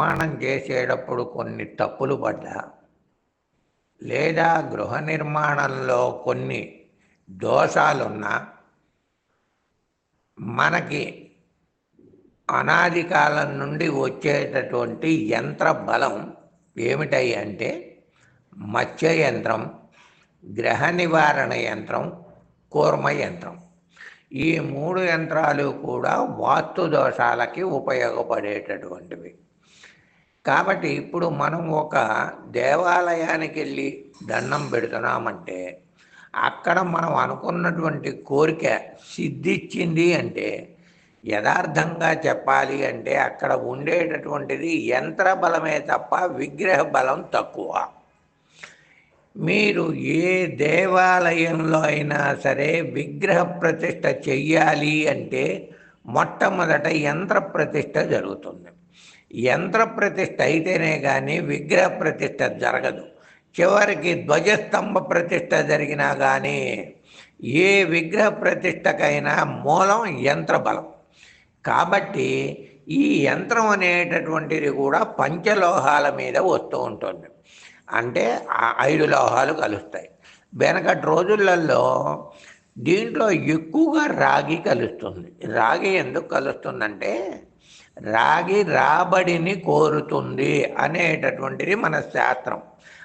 నిర్మాణం చేసేటప్పుడు కొన్ని తప్పులు పడ్డా. లేదా గృహ నిర్మాణంలో కొన్ని దోషాలున్నా మనకి అనాది కాలం నుండి వచ్చేటటువంటి యంత్ర బలం ఏమిటాయి అంటే మత్స్య యంత్రం గ్రహ నివారణ యంత్రం కూర్మ యంత్రం. ఈ మూడు యంత్రాలు కూడా వాస్తు దోషాలకి ఉపయోగపడేటటువంటివి. కాబట్టి ఇప్పుడు మనం ఒక దేవాలయానికి వెళ్ళి దండం పెడుతున్నామంటే అక్కడ మనం అనుకున్నటువంటి కోరిక సిద్ధిచ్చింది అంటే యథార్థంగా చెప్పాలి అంటే అక్కడ ఉండేటటువంటిది యంత్ర బలమే తప్ప విగ్రహ బలం తక్కువ. మీరు ఏ దేవాలయంలో అయినా సరే విగ్రహ ప్రతిష్ట చెయ్యాలి అంటే మొట్టమొదట యంత్ర ప్రతిష్ట జరుగుతుంది. యంత్ర ప్రతిష్ట అయితేనే కానీ విగ్రహ ప్రతిష్ట జరగదు. చివరికి ధ్వజస్తంభ ప్రతిష్ట జరిగినా కానీ ఏ విగ్రహ ప్రతిష్టకైనా మూలం యంత్ర బలం. కాబట్టి ఈ యంత్రం అనేటటువంటిది కూడా పంచలోహాల మీద వస్తూ ఉంటుంది. అంటే ఐదు లోహాలు కలుస్తాయి. వెనకటి రోజులలో దీంట్లో ఎక్కువగా రాగి కలుస్తుంది. రాగి ఎందుకు కలుస్తుందంటే రాగి రాబడిని కోరుతుంది అనేటటువంటిది మన శాస్త్రం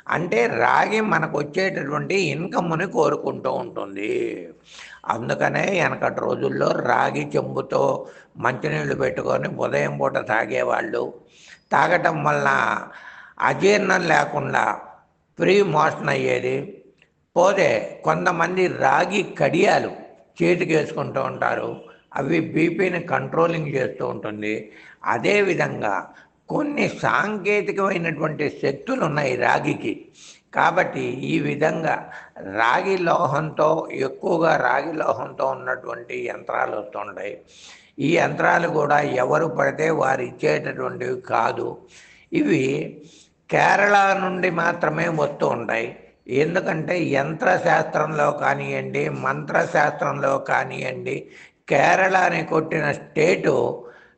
అంటే రాగి మనకు వచ్చేటటువంటి ఇన్కమ్ని కోరుకుంటూ ఉంటుంది. అందుకనే వెనకటి రోజుల్లో రాగి చెంబుతో మంచినీళ్ళు పెట్టుకొని ఉదయం పూట తాగేవాళ్ళు. తాగటం వలన అజీర్ణం లేకుండా ప్రీ మోషన్ అయ్యేది. పోతే కొంతమంది రాగి కడియాలు చేతికి వేసుకుంటూ ఉంటారు. అవి బీపీని కంట్రోలింగ్ చేస్తూ ఉంటుంది. అదేవిధంగా కొన్ని సాంకేతికమైనటువంటి శక్తులు ఉన్నాయి రాగికి. కాబట్టి ఈ విధంగా రాగి లోహంతో ఎక్కువగా రాగి లోహంతో ఉన్నటువంటి యంత్రాలు వస్తుంటాయి. ఈ యంత్రాలు కూడా ఎవరు పడితే వారు ఇచ్చేటటువంటివి కాదు. ఇవి కేరళ నుండి మాత్రమే వస్తూ ఉంటాయి. ఎందుకంటే యంత్రశాస్త్రంలో కానివ్వండి మంత్రశాస్త్రంలో కానివ్వండి కేరళని కొట్టిన స్టేటు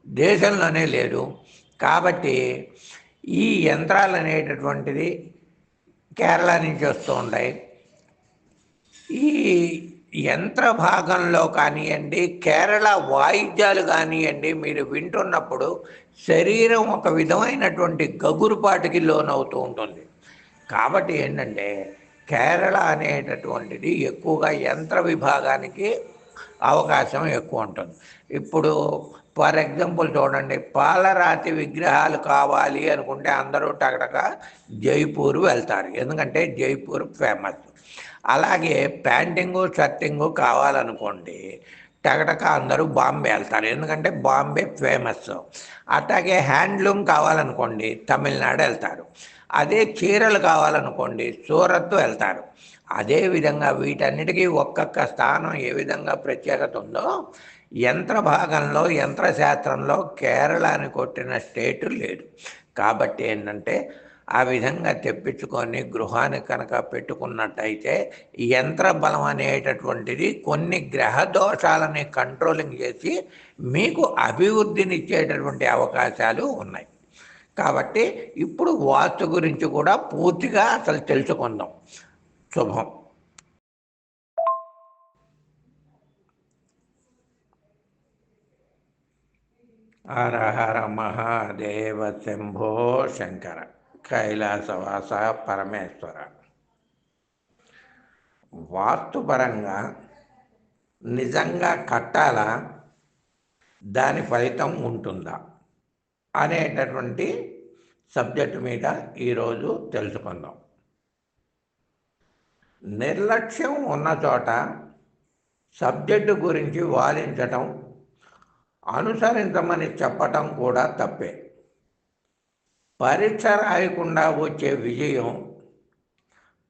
దేశంలోనే లేదు. కాబట్టి ఈ యంత్రాలు అనేటటువంటిది కేరళ నుంచి వస్తూ ఉంటాయి ఈ యంత్ర భాగంలో కానివ్వండి కేరళ వాయిద్యాలు కానివ్వండి మీరు వింటున్నప్పుడు శరీరం ఒక విధమైనటువంటి గగురుపాటికి లోనవుతూ ఉంటుంది. కాబట్టి ఏంటంటే కేరళ అనేటటువంటిది ఎక్కువగా యంత్ర విభాగానికి అవకాశం ఎక్కువ ఉంటుంది. ఇప్పుడు ఫర్ ఎగ్జాంపుల్ చూడండి పాలరాతి విగ్రహాలు కావాలి అనుకుంటే అందరూ టగటక జైపూర్ వెళ్తారు. ఎందుకంటే జైపూర్ ఫేమస్. అలాగే ప్యాంటింగు షర్టింగు కావాలనుకోండి టగటక అందరూ బాంబే వెళ్తారు. ఎందుకంటే బాంబే ఫేమస్. అట్లాగే హ్యాండ్లూమ్ కావాలనుకోండి తమిళనాడు వెళ్తారు. అదే చీరలు కావాలనుకోండి సూరత్ వెళ్తారు. అదే విధంగా వీటన్నిటికీ ఒక్కొక్క స్థానం ఏ విధంగా ప్రత్యేకత ఉందో యంత్ర భాగంలో యంత్రశాస్త్రంలో కేరళని కొట్టిన స్టేటు లేదు. కాబట్టి ఏంటంటే ఆ విధంగా తెప్పించుకొని గృహాన్ని కనుక పెట్టుకున్నట్టయితే యంత్ర బలం అనేటటువంటిది కొన్ని గ్రహ దోషాలని కంట్రోలింగ్ చేసి మీకు అభివృద్ధినిచ్చేటటువంటి అవకాశాలు ఉన్నాయి. కాబట్టి ఇప్పుడు వాస్తు గురించి కూడా పూర్తిగా అసలు తెలుసుకుందాం. శుభం. హర హర మహాదేవ శంభో శంకర. కైలాసవాస పరమేశ్వర. వాస్తుపరంగా నిజంగా కట్టాలా? దాని ఫలితం ఉంటుందా? అనేటటువంటి సబ్జెక్టు మీద ఈరోజు తెలుసుకుందాం. నిర్లక్ష్యం ఉన్న చోట సబ్జెక్టు గురించి వాదించటం అనుసరించమని చెప్పటం కూడా తప్పే. పరీక్ష రాయకుండా వచ్చే విజయం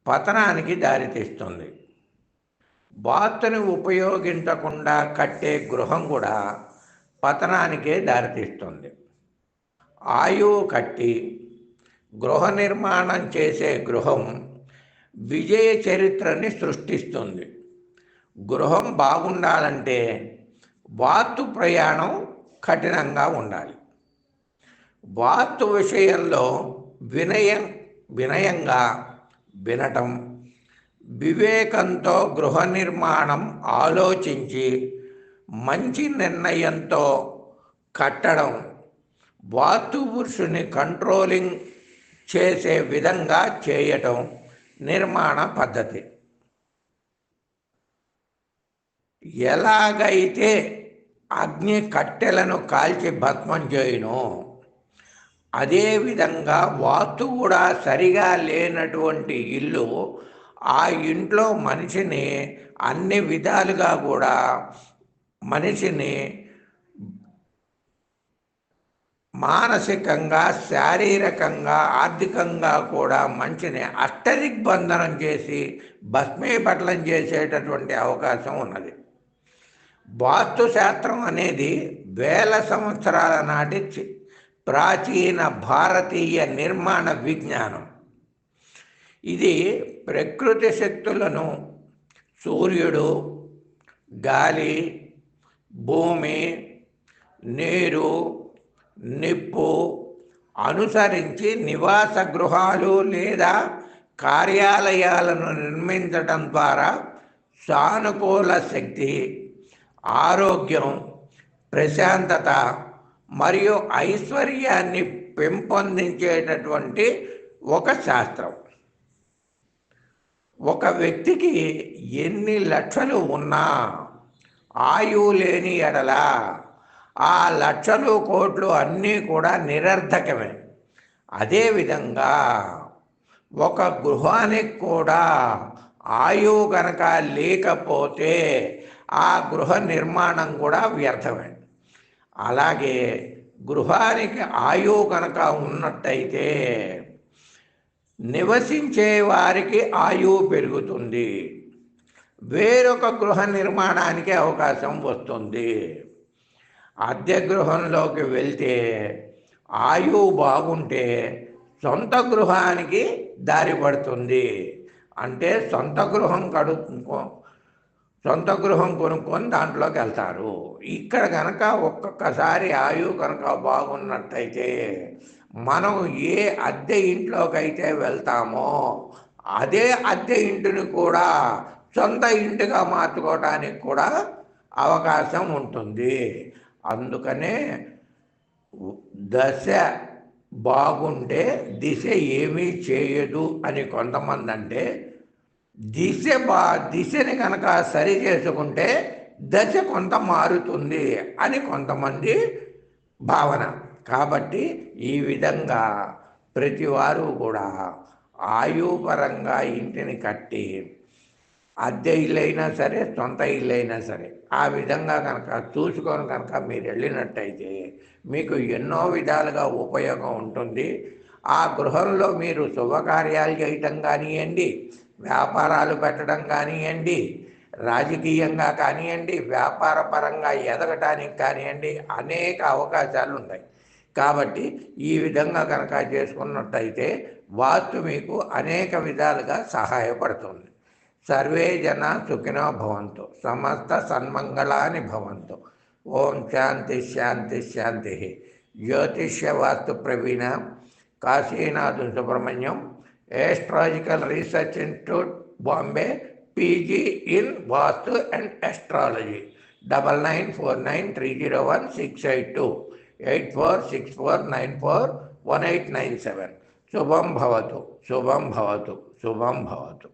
పతనానికి దారితీస్తుంది. బాతుని ఉపయోగించకుండా కట్టే గృహం కూడా పతనానికే దారితీస్తుంది. ఆయువు కట్టి గృహ నిర్మాణం చేసే గృహం విజయ చరిత్రని సృష్టిస్తుంది. గృహం బాగుండాలంటే వాత్తు ప్రయాణం కఠినంగా ఉండాలి. వాత్తు విషయంలో వినయం వినయంగా వినటం వివేకంతో గృహ నిర్మాణం ఆలోచించి మంచి నిర్ణయంతో కట్టడం వాతు పురుషుని కంట్రోలింగ్ చేసే విధంగా చేయటం నిర్మాణ పద్ధతి. ఎలాగైతే అగ్ని కట్టెలను కాల్చి భస్మం చేయను అదేవిధంగా వాస్తు కూడా సరిగా లేనటువంటి ఇల్లు ఆ ఇంట్లో మనిషిని అన్ని విధాలుగా కూడా మనిషిని మానసికంగా శారీరకంగా ఆర్థికంగా కూడా మంచిని అష్టదిగ్బంధనం చేసి భస్మీపట్లం చేసేటటువంటి అవకాశం ఉన్నది. వాస్తుశాస్త్రం అనేది వేల సంవత్సరాల నాటి చి- ప్రాచీన భారతీయ నిర్మాణ విజ్ఞానం. ఇది ప్రకృతి శక్తులను సూర్యుడు గాలి భూమి నీరు నిప్పు అనుసరించి నివాస గృహాలు లేదా కార్యాలయాలను నిర్మించడం ద్వారా సానుకూల శక్తి ఆరోగ్యం ప్రశాంతత మరియు ఐశ్వర్యాన్ని పెంపొందించేటటువంటి ఒక శాస్త్రం. ఒక వ్యక్తికి ఎన్ని లక్షలు ఉన్నా ఆయువు లేని ఎడల ఆ లక్షలు కోట్లు అన్నీ కూడా నిరర్ధకమే అదేవిధంగా ఒక గృహానికి కూడా ఆయువు కనుక లేకపోతే ఆ గృహ నిర్మాణం కూడా వ్యర్థమే. అలాగే గృహానికి ఆయువు కనుక ఉన్నట్టయితే నివసించే వారికి ఆయువు పెరుగుతుంది. వేరొక గృహ నిర్మాణానికి అవకాశం వస్తుంది. అద్దె గృహంలోకి వెళ్తే ఆయువు బాగుంటే సొంత గృహానికి దారి పడుతుంది. అంటే సొంత గృహం కడు సొంత గృహం కొనుక్కొని దాంట్లోకి వెళ్తారు. ఇక్కడ కనుక ఒక్కొక్కసారి ఆయువు కనుక బాగున్నట్టయితే మనం ఏ అద్దె ఇంట్లోకైతే వెళ్తామో అదే అద్దె ఇంటిని కూడా సొంత ఇంటిగా మార్చుకోవడానికి కూడా అవకాశం ఉంటుంది. అందుకనే దశ బాగుంటే దిశ ఏమీ చేయదు అని కొంతమంది అంటే దిశ బా దిశని కనుక సరి చేసుకుంటే దశ కొంత మారుతుంది అని కొంతమంది భావన. కాబట్టి ఈ విధంగా ప్రతివారు కూడా ఆయుపరంగా ఇంటిని కట్టి అద్దె ఇల్లు అయినా సరే సొంత ఇల్లు అయినా సరే. ఆ విధంగా కనుక చూసుకొని కనుక మీరు వెళ్ళినట్టయితే మీకు ఎన్నో విధాలుగా ఉపయోగం ఉంటుంది. ఆ గృహంలో మీరు శుభకార్యాలు చేయటం కానివ్వండి వ్యాపారాలు పెట్టడం కానివ్వండి రాజకీయంగా కానివ్వండి వ్యాపార పరంగా ఎదగటానికి కానివ్వండి అనేక అవకాశాలు ఉన్నాయి కాబట్టి ఈ విధంగా కనుక చేసుకున్నట్టయితే వాస్తు మీకు అనేక విధాలుగా సహాయపడుతుంది. सर्वे जन सुखिनो भवन्तु। समस्त सन्मंगलानि भवन्तु। ओम शांति शांति शांति ज्योतिष वास्तु Praveen. Kashinath Subramanyam astrological research institute Bombay. PG in Vastu and astrology. Double nine four nine three zero one six eight two. Eight four six four nine four one eight nine seven. Shubham भवतु। शुभम भवतु। शुभम भवतु।